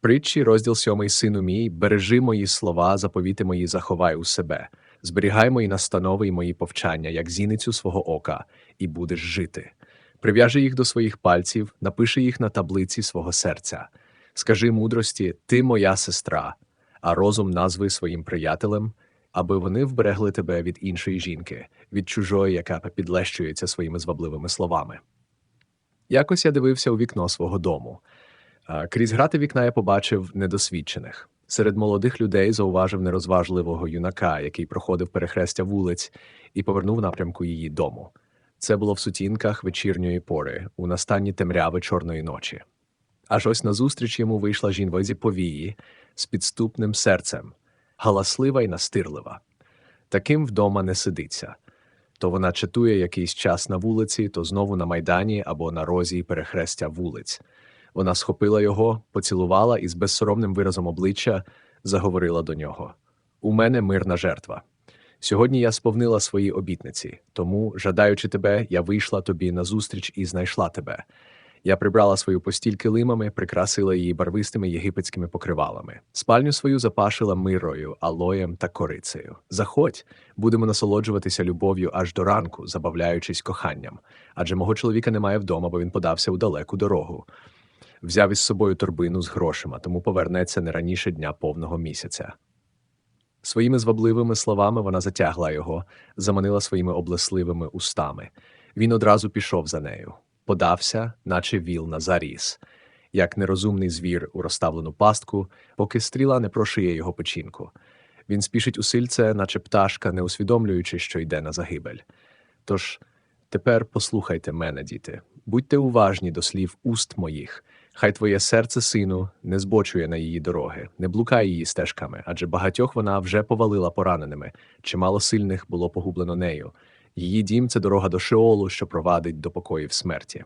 Притчі, розділ сьомий, сину мій, бережи мої слова, заповіти мої заховай у себе. Зберігай мої настанови і мої повчання, як зіницю свого ока, і будеш жити. Прив'яжи їх до своїх пальців, напиши їх на таблиці свого серця. Скажи мудрості, ти моя сестра, а розум назви своїм приятелем, аби вони вберегли тебе від іншої жінки, від чужої, яка підлещується своїми звабливими словами. Якось я дивився у вікно свого дому. Крізь грати вікна я побачив недосвідчених. Серед молодих людей зауважив нерозважливого юнака, який проходив перехрестя вулиць і повернув напрямку її дому. Це було в сутінках вечірньої пори, у настанні темряви чорної ночі. Аж ось назустріч йому вийшла жінка зі повії з підступним серцем, галаслива й настирлива. Таким вдома не сидиться. То вона читує якийсь час на вулиці, то знову на майдані або на розі перехрестя вулиць. Вона схопила його, поцілувала і з безсоромним виразом обличчя заговорила до нього: У мене мирна жертва. Сьогодні я сповнила свої обітниці, тому, жадаючи тебе, я вийшла тобі назустріч і знайшла тебе. Я прибрала свою постіль килимами, прикрасила її барвистими єгипетськими покривалами. Спальню свою запашила мирою, алоєм та корицею. Заходь, будемо насолоджуватися любов'ю аж до ранку, забавляючись коханням. Адже мого чоловіка немає вдома, бо він подався у далеку дорогу. Взяв із собою торбину з грошима, тому повернеться не раніше дня повного місяця. Своїми звабливими словами вона затягла його, заманила своїми облесливими устами. Він одразу пішов за нею, подався, наче віл на заріс, як нерозумний звір у розставлену пастку, поки стріла не прошиє його печінку. Він спішить у сильце, наче пташка, не усвідомлюючи, що йде на загибель. Тож тепер послухайте мене, діти, будьте уважні до слів уст моїх. Хай твоє серце, сину, не збочує на її дороги, не блукає її стежками, адже багатьох вона вже повалила пораненими, чимало сильних було погублено нею. Її дім це дорога до Шеолу, що провадить до покоїв смерті.